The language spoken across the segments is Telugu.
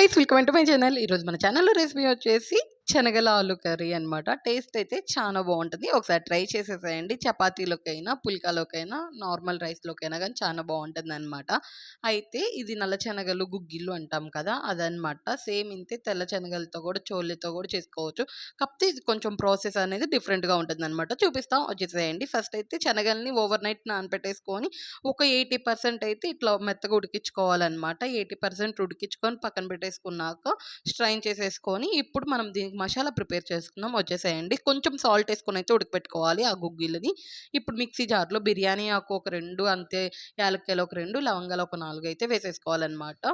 Guys welcome to my channel ఈరోజు మన ఛానల్లో రెసిపీ వచ్చేసి శనగల ఆలు కర్రీ అనమాట టేస్ట్ అయితే చాలా బాగుంటుంది. ఒకసారి ట్రై చేసేసేయండి. చపాతీలోకైనా పుల్కాలోకైనా నార్మల్ రైస్లోకైనా కానీ చాలా బాగుంటుంది అనమాట అయితే ఇది నల్ల శనగలు గుగ్గిళ్ళు అంటాం కదా అదనమాట సేమ్ ఇంతే తెల్ల శనగలతో కూడా చోళ్ళతో కూడా చేసుకోవచ్చు. కాకపోతే ఇది కొంచెం ప్రాసెస్ అనేది డిఫరెంట్గా ఉంటుంది అనమాట చూపిస్తాం. వచ్చేసేయండి. ఫస్ట్ అయితే శనగల్ని ఓవర్ నైట్ నానబెట్టేసుకొని ఒక ఎయిటీ పర్సెంట్ అయితే ఇట్లా మెత్తగా ఉడికించుకోవాలన్నమాట. ఎయిటీ పర్సెంట్ ఉడికించుకొని పక్కన పెట్టేసుకున్నాక స్ట్రైన్ చేసేసుకొని ఇప్పుడు మనం దీనికి మసాలా ప్రిపేర్ చేసుకుందాం వచ్చేసేయండి. కొంచెం సాల్ట్ వేసుకొని అయితే ఉడకపెట్టుకోవాలి ఆ గుగ్గిలని ఇప్పుడు మిక్సీ జార్లో బిర్యానీ ఆకు ఒక రెండు అంతే యాలక్కాయలు ఒక రెండు లవంగాలు ఒక నాలుగు అయితే వేసేసుకోవాలన్నమాట.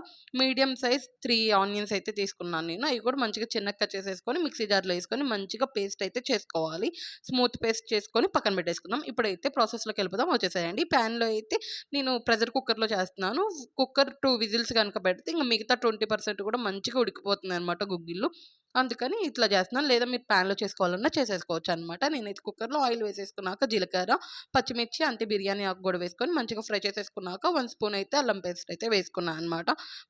మీడియం సైజ్ త్రీ ఆనియన్స్ అయితే తీసుకున్నాను నేను. అవి కూడా మంచిగా చిన్నక్క చేసేసుకొని మిక్సీ జార్లో వేసుకొని మంచిగా పేస్ట్ అయితే చేసుకోవాలి. స్మూత్ పేస్ట్ చేసుకొని పక్కన పెట్టేసుకుందాం. ఇప్పుడైతే ప్రాసెస్లోకి వెళ్ళిపోదాం వచ్చేసేయండి. ప్యాన్లో అయితే నేను ప్రెషర్ కుక్కర్లో చేస్తున్నాను. కుక్కర్ టూ విజిల్స్ కనుక పెడితే ఇంకా మిగతా ట్వంటీ పర్సెంట్ కూడా మంచిగా ఉడికిపోతుంది అనమాట గుగ్గిళ్ళు. అందుకని ఇట్లా చేస్తున్నాను. లేదా మీరు ప్యాన్లో చేసుకోవాలన్నా చేసేసుకోవచ్చు అనమాట నేనైతే కుక్కర్లో ఆయిల్ వేసేసుకున్నాక జీలకర్ర పచ్చిమిర్చి అంతే బిర్యానీ ఆకు కూడా వేసుకొని మంచిగా ఫ్రై చేసేసుకున్నాక వన్ స్పూన్ అయితే అల్లం పేస్ట్ అయితే వేసుకున్నాను అనమాట.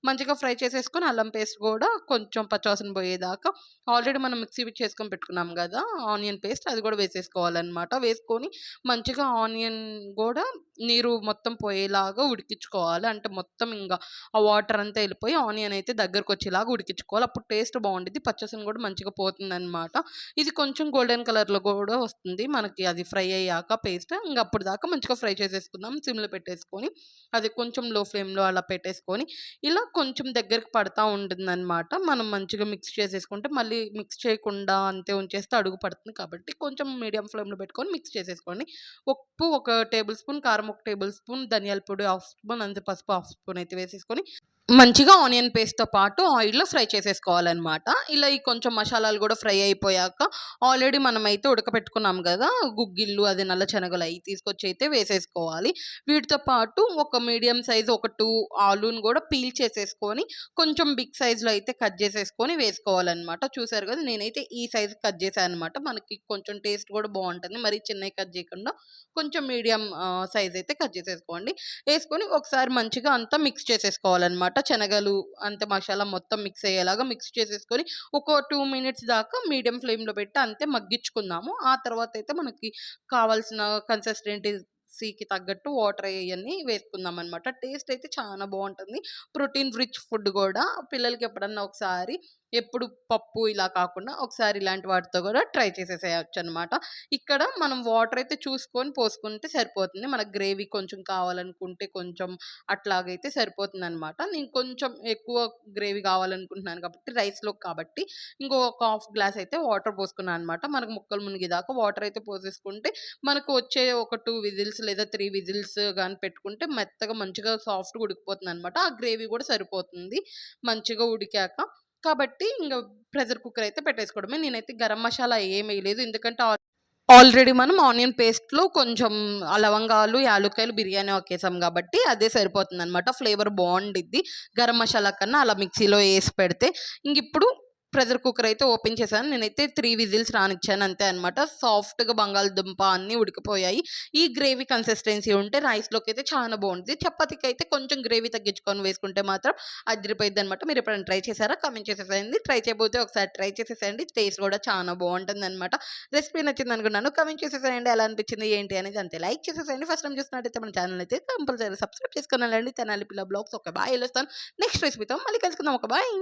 మంచిగా ఫ్రై చేసేసుకొని అల్లం పేస్ట్ కూడా కొంచెం పచ్చవాసన పోయేదాకా ఆల్రెడీ మనం మిక్సీ చేసుకొని పెట్టుకున్నాం కదా ఆనియన్ పేస్ట్ అది కూడా వేసేసుకోవాలన్నమాట వేసుకొని మంచిగా ఆనియన్ కూడా నీరు మొత్తం పోయేలాగా ఉడికించుకోవాలి. అంటే మొత్తం ఇంకా ఆ వాటర్ అంతా వెళ్ళిపోయి ఆనియన్ అయితే దగ్గరకు వచ్చేలాగా ఉడికించుకోవాలి. అప్పుడు టేస్ట్ బాగుంటుంది పచ్చసన కూడా మంచిగా పోతుందన్నమాట. ఇది కొంచెం గోల్డెన్ కలర్లో కూడా వస్తుంది. మనకి అది ఫ్రై అయ్యాక పేస్ట్ ఇంకా అప్పుడు దాకా మంచిగా ఫ్రై చేసేసుకుందాం. సిమ్లో పెట్టేసుకొని అది కొంచెం లో ఫ్లేమ్లో అలా పెట్టేసుకొని ఇలా కొంచెం దగ్గరికి పడతా ఉంటుందన్నమాట. మనం మంచిగా మిక్స్ చేసేసుకుంటే మళ్ళీ మిక్స్ చేయకుండా అంతే ఉంచేస్తే అడుగు పడుతుంది కాబట్టి కొంచెం మీడియం ఫ్లేమ్లో పెట్టుకొని మిక్స్ చేసేసుకోండి. ఉప్పు ఒక టేబుల్ స్పూన్ కారం ఒక టేబుల్ స్పూన్ ధనియాల పొడి హాఫ్ స్పూన్ అంతే పసుపు హాఫ్ స్పూన్ అయితే వేసేసుకొని మంచిగా ఆనియన్ పేస్ట్తో పాటు ఆయిల్లో ఫ్రై చేసేసుకోవాలన్నమాట. ఇలా ఈ కొంచెం మసాలాలు కూడా ఫ్రై అయిపోయాక ఆల్రెడీ మనమైతే ఉడకపెట్టుకున్నాం కదా గుగ్గిళ్ళు అది నల్ల శనగలు అవి తీసుకొచ్చి అయితే వేసేసుకోవాలి. వీటితో పాటు ఒక మీడియం సైజ్ ఒక టూ ఆలూని కూడా పీల్ చేసేసుకొని కొంచెం బిగ్ సైజులో అయితే కట్ చేసేసుకొని వేసుకోవాలన్నమాట. చూసారు కదా నేనైతే ఈ సైజ్ కట్ చేశాను అనమాట మనకి కొంచెం టేస్ట్ కూడా బాగుంటుంది. మరి చిన్నవి కట్ చేయకుండా కొంచెం మీడియం సైజ్ అయితే కట్ చేసేసుకోండి. వేసుకొని ఒకసారి మంచిగా అంతా మిక్స్ చేసేసుకోవాలన్నమాట. శనగలు అంతే మసాలా మొత్తం మిక్స్ అయ్యేలాగా మిక్స్ చేసేసుకొని ఒక టూ మినిట్స్ దాకా మీడియం ఫ్లేమ్లో పెట్టి అంతే మగ్గించుకుందాము. ఆ తర్వాత అయితే మనకి కావాల్సిన కన్సిస్టెన్సీకి తగ్గట్టు వాటర్ అవన్నీ వేసుకుందాం అనమాట టేస్ట్ అయితే చాలా బాగుంటుంది. ప్రోటీన్ రిచ్ ఫుడ్ కూడా. పిల్లలకి ఎప్పుడన్నా ఒకసారి ఎప్పుడు పప్పు ఇలా కాకుండా ఒకసారి ఇలాంటి వాటితో కూడా ట్రై చేసేసేయచ్చు అనమాట ఇక్కడ మనం వాటర్ అయితే చూసుకొని పోసుకుంటే సరిపోతుంది. మనకు గ్రేవీ కొంచెం కావాలనుకుంటే కొంచెం అట్లాగైతే సరిపోతుంది అనమాట నేను కొంచెం ఎక్కువ గ్రేవీ కావాలనుకుంటున్నాను కాబట్టి రైస్లో కాబట్టి ఇంకో హాఫ్ గ్లాస్ అయితే వాటర్ పోసుకున్నాను అనమాట మనకు ముక్కలు మునిగేదాకా వాటర్ అయితే పోసేసుకుంటే మనకు వచ్చే ఒక టూ విజిల్స్ లేదా త్రీ విజిల్స్ కానీ పెట్టుకుంటే మెత్తగా మంచిగా సాఫ్ట్గా ఉడికిపోతుంది అనమాట ఆ గ్రేవీ కూడా సరిపోతుంది. మంచిగా ఉడికాక కాబట్టి ఇంకా ప్రెషర్ కుక్కర్ అయితే పెట్టేసుకోవడమే. నేనైతే గరం మసాలా ఏం వేయలేదు. ఎందుకంటే ఆల్రెడీ మనం ఆనియన్ పేస్ట్లో కొంచెం లవంగాలు యాలుక్కాయలు బిర్యానీ ఒకేసాం కాబట్టి అదే సరిపోతుంది అనమాట ఫ్లేవర్ బాగుండిద్ది. గరం మసాలా కన్నా అలా మిక్సీలో వేసి పెడితే ఇంక ఇప్పుడు ప్రెషర్ కుక్కర్ అయితే ఓపెన్ చేశాను. నేనైతే త్రీ విజిల్స్ రానిచ్చాను అంతే అనమాట సాఫ్ట్గా బంగాళదుంప అన్నీ ఉడికిపోయాయి. ఈ గ్రేవీ కన్సిస్టెన్సీ ఉంటే రైస్లోకి అయితే చాలా బాగుంటుంది. చపాతీకి అయితే కొంచెం గ్రేవీ తగ్గించుకొని వేసుకుంటే మాత్రం అదిరిపోయింది అనమాట మీరు ఎప్పుడైనా ట్రై చేశారా? కమెంట్ చేసేసేయండి. ట్రై చేయబోతే ఒకసారి ట్రై చేసేసేయండి. టేస్ట్ కూడా చాలా బాగుంటుంది అనమాట రెసిపీ నచ్చింది అనుకున్నాను. కమెంట్ చేసేసేయండి. ఎలా అనిపించింది? ఏంటి? అనేది అంతే. లైక్ చేసేసేయండి. ఫస్ట్ టైం చూస్తున్నట్టయితే మన ఛానల్ అయితే కంపల్సరీ సబ్స్క్రైబ్ చేసుకున్నానండి తెనాలి పిల్ల బ్లాగ్స్. ఒక బాయ్. వెళ్ళొస్తాను. నెక్స్ట్ రెసిపీతో మళ్ళీ కలుసుకుందాం. ఒక బాయ్.